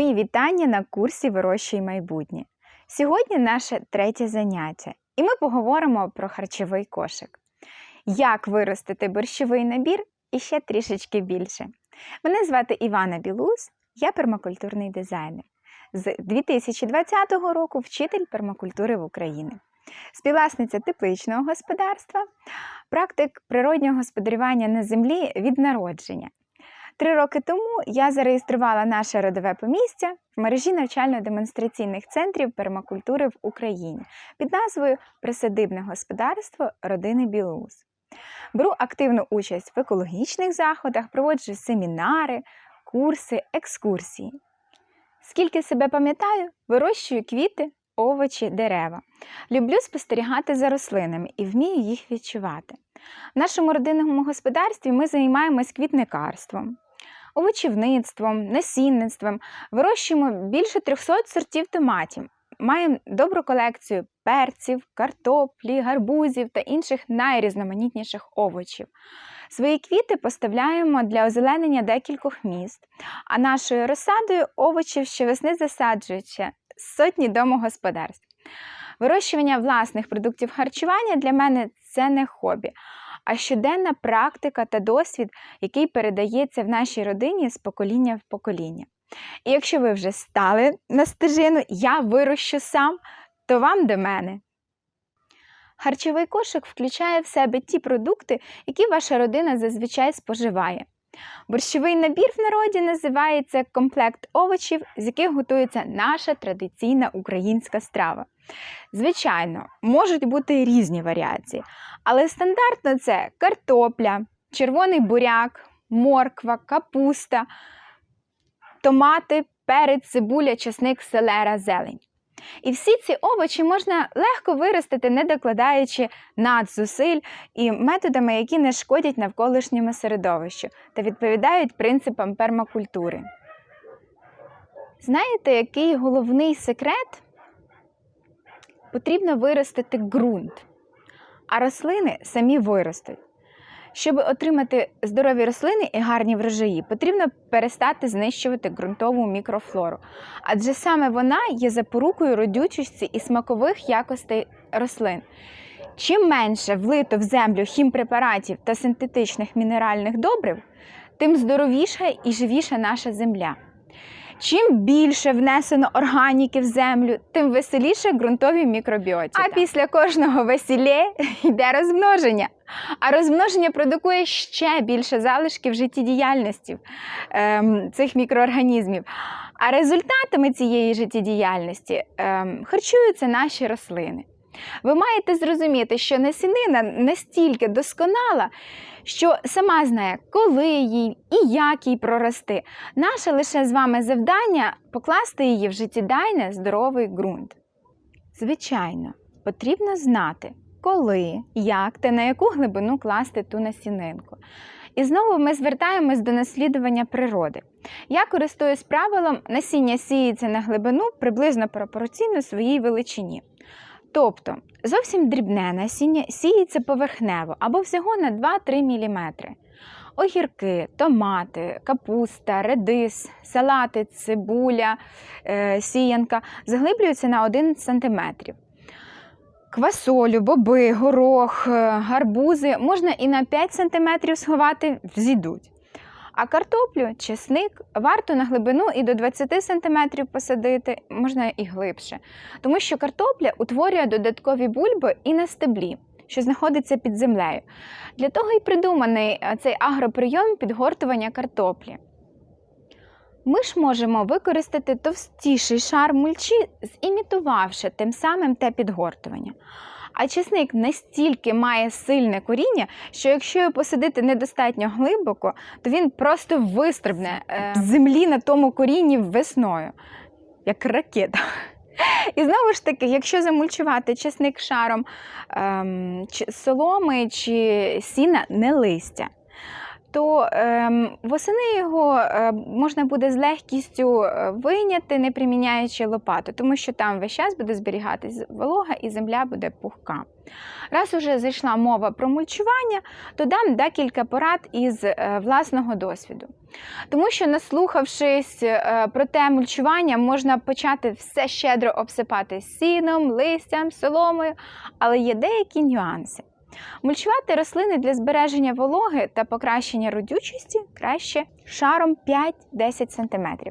Мої вітання на курсі Вирощуй майбутнє. Сьогодні наше третє заняття, і ми поговоримо про харчовий кошик. Як виростити борщовий набір і ще трішечки більше. Мене звати Івана Білус, я пермакультурний дизайнер. З 2020 року вчитель пермакультури в Україні. Співвласниця тепличного господарства, практик природнього господарювання на землі від народження. Три роки тому я зареєструвала наше родове помістя в мережі навчально-демонстраційних центрів пермакультури в Україні під назвою Присадибне господарство родини Білоус. Беру активну участь в екологічних заходах, проводжу семінари, курси, екскурсії. Скільки себе пам'ятаю, вирощую квіти, овочі, дерева. Люблю спостерігати за рослинами і вмію їх відчувати. В нашому родинному господарстві ми займаємось квітникарством, овочівництвом, насінництвом, вирощуємо більше 300 сортів томатів. Маємо добру колекцію перців, картоплі, гарбузів та інших найрізноманітніших овочів. Свої квіти поставляємо для озеленення декількох міст, а нашою розсадою овочів щовесни засаджують ще сотні домогосподарств. Вирощування власних продуктів харчування для мене це не хобі, а щоденна практика та досвід, який передається в нашій родині з покоління в покоління. І якщо ви вже стали на стежину, я вирощу сам, то вам до мене. Харчовий кошик включає в себе ті продукти, які ваша родина зазвичай споживає. Борщовий набір в народі називається комплект овочів, з яких готується наша традиційна українська страва. Звичайно, можуть бути різні варіації, але стандартно це картопля, червоний буряк, морква, капуста, томати, перець, цибуля, чесник, селера, зелень. І всі ці овочі можна легко виростити, не докладаючи надзусиль і методами, які не шкодять навколишньому середовищу та відповідають принципам пермакультури. Знаєте, який головний секрет? Потрібно виростити ґрунт, а рослини самі виростуть. Щоб отримати здорові рослини і гарні врожаї, потрібно перестати знищувати ґрунтову мікрофлору, адже саме вона є запорукою родючості і смакових якостей рослин. Чим менше влито в землю хімпрепаратів та синтетичних мінеральних добрив, тим здоровіша і живіша наша земля. Чим більше внесено органіки в землю, тим веселіше ґрунтові мікробіоті. А після кожного весілля йде розмноження. А розмноження продукує ще більше залишків життєдіяльності ем, цих мікроорганізмів. А результатами цієї життєдіяльності ем, харчуються наші рослини. Ви маєте зрозуміти, що насінина настільки досконала, що сама знає, коли їй і як їй прорости. Наше лише з вами завдання покласти її в життєдайне здоровий ґрунт. Звичайно, потрібно знати, коли, як та на яку глибину класти ту насінинку. І знову ми звертаємось до наслідування природи. Я користуюсь правилом, насіння сіється на глибину приблизно пропорційно своїй величині. Тобто зовсім дрібне насіння сіється поверхнево або всього на 2-3 мм. Огірки, томати, капуста, редис, салати, цибуля, е, сіянка заглиблюються на 1 см. Квасолю, боби, горох, е, гарбузи можна і на 5 см сховати, взійдуть. А картоплю, чесник варто на глибину і до 20 см посадити, можна і глибше. Тому що картопля утворює додаткові бульби і на стеблі, що знаходиться під землею. Для того і придуманий цей агроприйом підгортування картоплі. Ми ж можемо використати товстіший шар мульчі, зімітувавши тим самим те підгортування. А чесник настільки має сильне коріння, що якщо його посадити недостатньо глибоко, то він просто вистрибне е, з землі на тому корінні весною, як ракета. І знову ж таки, якщо замульчувати чесник шаром ем, чи соломи чи сіна, не листя, то ем, восени його е, можна буде з легкістю е, вийняти, не приміняючи лопату, тому що там весь час буде зберігатись волога і земля буде пухка. Раз уже зайшла мова про мульчування, то дам декілька порад із е, власного досвіду. Тому що, наслухавшись е, про те мульчування, можна почати все щедро обсипати сіном, листям, соломою, але є деякі нюанси. Мульчувати рослини для збереження вологи та покращення родючості краще шаром 5-10 см.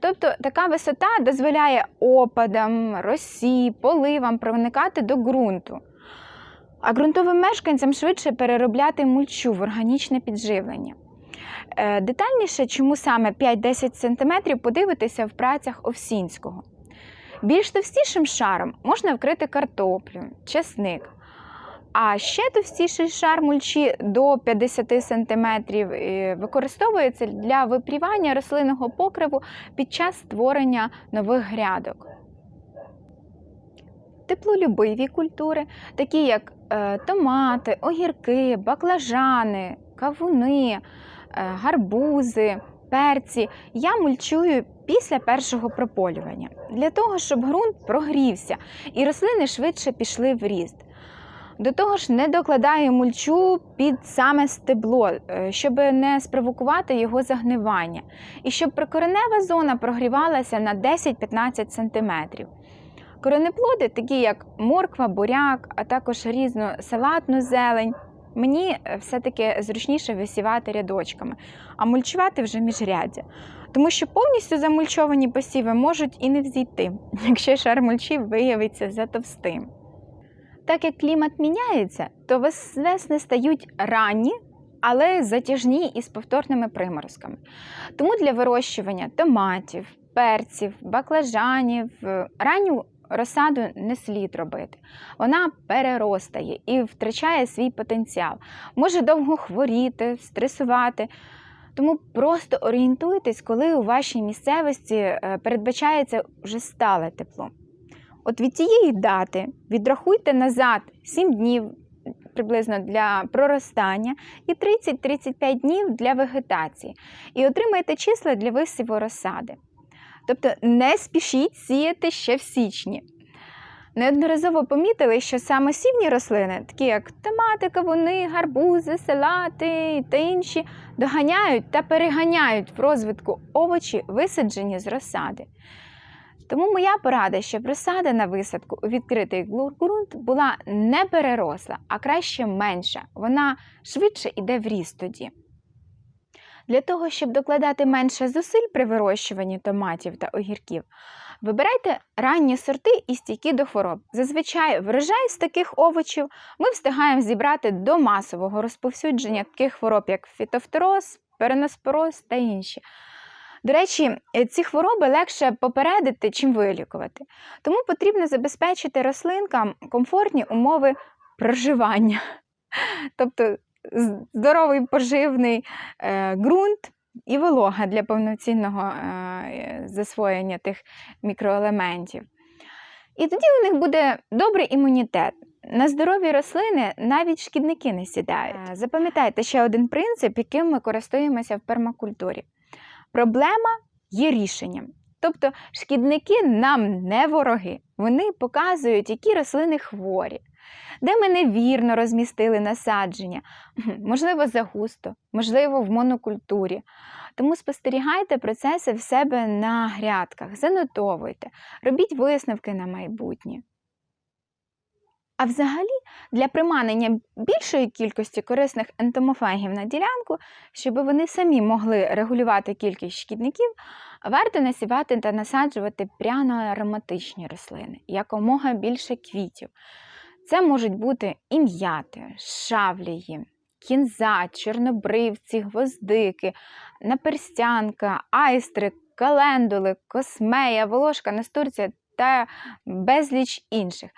Тобто така висота дозволяє опадам, росі, поливам проникати до ґрунту. А ґрунтовим мешканцям швидше переробляти мульчу в органічне підживлення. Е, Детальніше, чому саме 5-10 см, подивитися в працях Овсінського. Більш товстішим шаром можна вкрити картоплю, чесник. А ще товстіший шар мульчі до 50 см використовується для випрівання рослинного покриву під час створення нових грядок. Теплолюбиві культури, такі як е, томати, огірки, баклажани, кавуни, е, гарбузи, перці, я мульчую після першого прополювання для того, щоб ґрунт прогрівся і рослини швидше пішли в ріст. До того ж, не докладаю мульчу під саме стебло, е, щоб не спровокувати його загнивання, і щоб прикоренева зона прогрівалася на 10-15 см. Коренеплоди, такі як морква, буряк, а також різну салатну зелень, мені е, все-таки зручніше висівати рядочками, а мульчувати вже міжряддя. Тому що повністю замульчовані посіви можуть і не взійти, якщо шар мульчі виявиться затовстим. Так як клімат міняється, то весни стають ранні, але затяжні із повторними приморозками. Тому для вирощування томатів, перців, баклажанів е, ранню розсаду не слід робити. Вона переростає і втрачає свій потенціал, може довго хворіти, стресувати. Тому просто орієнтуйтесь, коли у вашій місцевості е, передбачається вже стале тепло. От від цієї дати відрахуйте назад 7 днів приблизно для проростання і 30-35 днів для вегетації. І отримаєте числа для висіву розсади. Тобто не спішіть сіяти ще в січні. Неодноразово помітили, що самосівні рослини, такі як томати, кавуни, гарбузи, салати та інші, доганяють та переганяють в розвитку овочі, висаджені з розсади. Тому моя порада, щоб розсада на висадку у відкритий ґрунт була не переросла, а краще менша. Вона швидше йде в ріст тоді. Для того, щоб докладати менше зусиль при вирощуванні томатів та огірків, вибирайте ранні сорти і стійкі до хвороб. Зазвичай врожай з таких овочів ми встигаємо зібрати до масового розповсюдження таких хвороб, як фітофтороз, переноспороз та інші. До речі, ці хвороби легше попередити, чим вилікувати. Тому потрібно забезпечити рослинкам комфортні умови проживання. Тобто здоровий поживний е, ґрунт і волога для повноцінного е, засвоєння тих мікроелементів. І тоді у них буде добрий імунітет. На здорові рослини навіть шкідники не сідають. Е, запам'ятайте ще один принцип, яким ми користуємося в пермакультурі. Проблема є рішенням. Тобто шкідники нам не вороги. Вони показують, які рослини хворі, де ми невірно розмістили насадження, можливо, загусто, можливо, в монокультурі. Тому спостерігайте процеси в себе на грядках, занотовуйте, робіть висновки на майбутнє. А взагалі, для приманення більшої кількості корисних ентомофагів на ділянку, щоб вони самі могли регулювати кількість шкідників, варто насівати та насаджувати пряно-ароматичні рослини, якомога більше квітів. Це можуть бути і м'яти, шавлії, кінза, чорнобривці, гвоздики, наперстянка, айстри, календули, космея, волошка, настурція та безліч інших.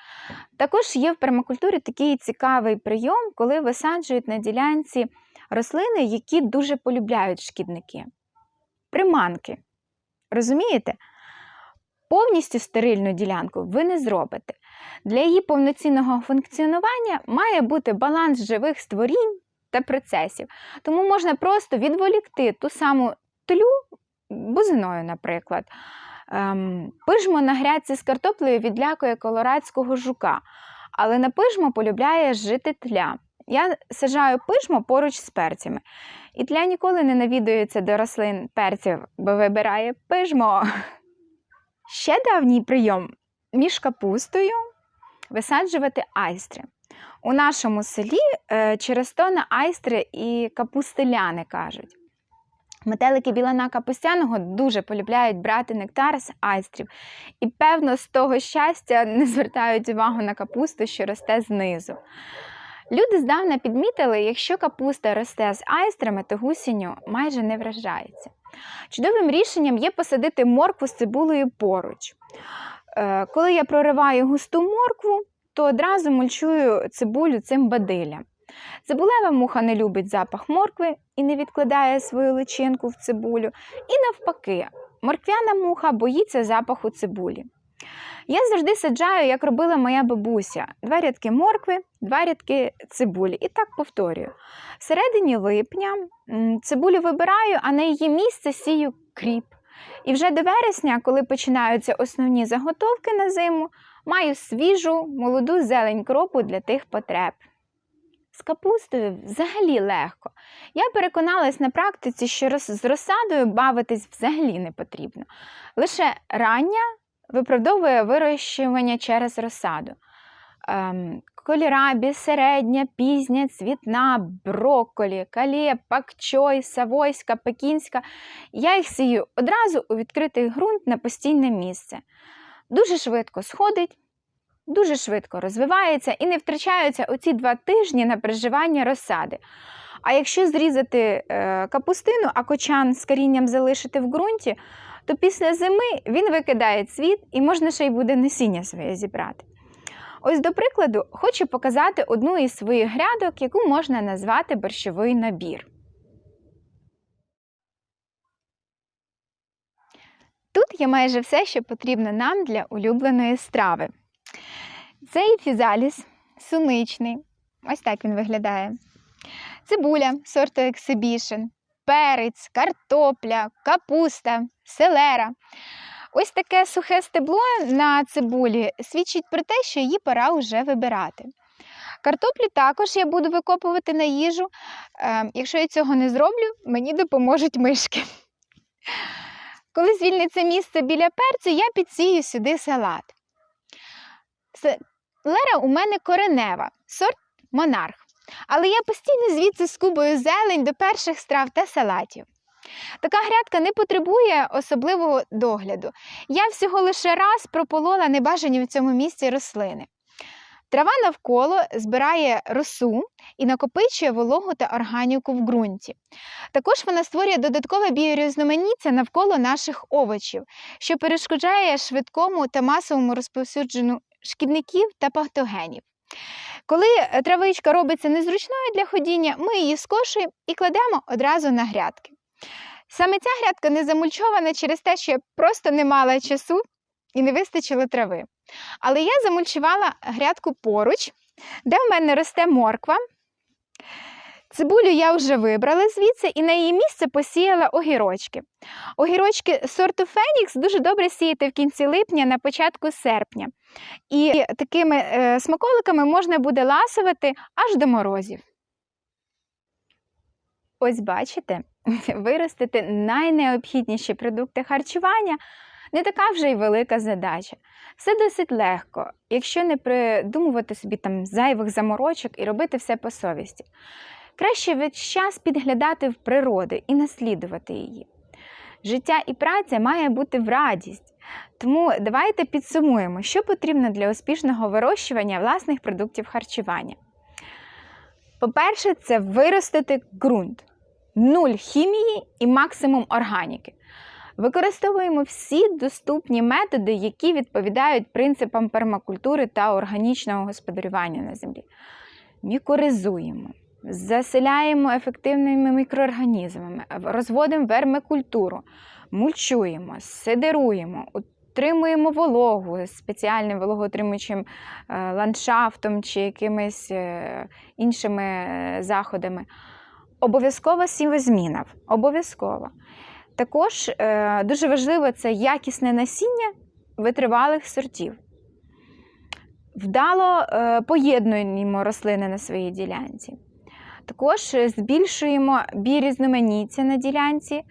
Також є в пермакультурі такий цікавий прийом, коли висаджують на ділянці рослини, які дуже полюбляють шкідники. Приманки. Розумієте? Повністю стерильну ділянку ви не зробите. Для її повноцінного функціонування має бути баланс живих створінь та процесів. Тому можна просто відволікти ту саму тлю бузиною, наприклад. Ем, пижмо на грядці з картоплею відлякує колорадського жука, але на пижмо полюбляє жити тля. Я сажаю пижмо поруч з перцями. І тля ніколи не навідується до рослин перців, бо вибирає пижмо. Ще давній прийом між капустою висаджувати айстри. У нашому селі е, через то на айстри і капустеляни кажуть. Метелики білана капустяного дуже полюбляють брати нектар з айстрів, і, певно, з того щастя не звертають увагу на капусту, що росте знизу. Люди здавна підмітили, якщо капуста росте з айстрами, то гусінню майже не вражається. Чудовим рішенням є посадити моркву з цибулею поруч. Е, Коли я прориваю густу моркву, то одразу мульчую цибулю цим бадилям. Цибулева муха не любить запах моркви і не відкладає свою личинку в цибулю. І навпаки, морквяна муха боїться запаху цибулі. Я завжди саджаю, як робила моя бабуся: два рядки моркви, два рядки цибулі. І так повторюю. В середині липня цибулю вибираю, а на її місце сію кріп. І вже до вересня, коли починаються основні заготовки на зиму, маю свіжу, молоду зелень кропу для тих потреб. З капустою взагалі легко. Я переконалась на практиці, що з розсадою бавитись взагалі не потрібно. Лише рання виправдовує вирощування через розсаду. Ем, кольорабі, середня, пізня, цвітна, брокколі, калє, пакчой, савойська, пекінська. Я їх сію одразу у відкритий ґрунт на постійне місце. Дуже швидко сходить, дуже швидко розвивається і не втрачаються оці два тижні на переживання розсади. А якщо зрізати е, капустину, а кочан з корінням залишити в ґрунті, то після зими він викидає цвіт і можна ще й буде насіння своє зібрати. Ось, до прикладу, хочу показати одну із своїх грядок, яку можна назвати борщовий набір. Тут є майже все, що потрібно нам для улюбленої страви. Цей фізаліс суничний. Ось так він виглядає. Цибуля сорту Exhibition, перець, картопля, капуста, селера. Ось таке сухе стебло на цибулі свідчить про те, що її пора вже вибирати. Картоплю також я буду викопувати на їжу. Е, якщо я цього не зроблю, мені допоможуть мишки. Коли звільниться місце біля перцю, я підсію сюди салат. Селера у мене коренева, сорт монарх. Але я постійно звідси скубаю зелень до перших страв та салатів. Така грядка не потребує особливого догляду. Я всього лише раз прополола небажані в цьому місці рослини. Трава навколо збирає росу і накопичує вологу та органіку в ґрунті. Також вона створює додаткове біорізноманіття навколо наших овочів, що перешкоджає швидкому та масовому розповсюдженню шкідників та патогенів. Коли травичка робиться незручною для ходіння, ми її скошуємо і кладемо одразу на грядки. Саме ця грядка не замульчована через те, що я просто не мала часу і не вистачило трави. Але я замульчувала грядку поруч, де в мене росте морква. Цибулю я вже вибрала звідси і на її місце посіяла огірочки. Огірочки сорту Фенікс дуже добре сіяти в кінці липня, на початку серпня. І такими е, смаколиками можна буде ласувати аж до морозів. Ось бачите, виростити найнеобхідніші продукти харчування не така вже й велика задача. Все досить легко, якщо не придумувати собі там зайвих заморочок і робити все по совісті. Краще весь час підглядати в природи і наслідувати її. Життя і праця має бути в радість. Тому давайте підсумуємо, що потрібно для успішного вирощування власних продуктів харчування. По-перше, це виростити ґрунт, нуль хімії і максимум органіки. Використовуємо всі доступні методи, які відповідають принципам пермакультури та органічного господарювання на землі. Мікоризуємо, заселяємо ефективними мікроорганізмами, розводимо вермикультуру, мульчуємо, сидеруємо, утримуємо вологу спеціальним вологоутримуючим е, ландшафтом чи якимись е, іншими е, заходами. Обов'язково сівозміна. Обов'язково. Також дуже важливо це якісне насіння витривалих сортів. Вдало поєднуємо рослини на своїй ділянці. Також збільшуємо бірізноманіття на ділянці,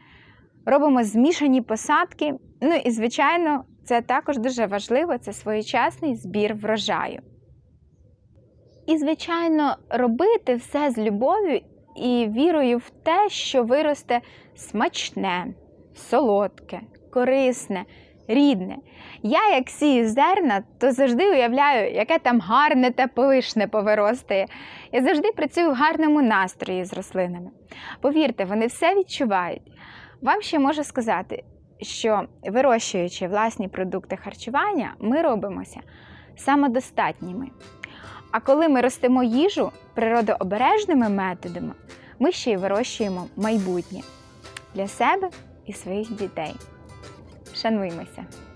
робимо змішані посадки. Ну і, звичайно, це також дуже важливо це своєчасний збір врожаю. І, звичайно, робити все з любов'ю і вірою в те, що виросте смачне, солодке, корисне, рідне. Я, як сію зерна, то завжди уявляю, яке там гарне та пишне повиростає. Я завжди працюю в гарному настрої з рослинами. Повірте, вони все відчувають. Вам ще можу сказати, що вирощуючи власні продукти харчування, ми робимося самодостатніми. А коли ми ростимо їжу природообережними методами, ми ще й вирощуємо майбутнє для себе і своїх дітей. Шануймося!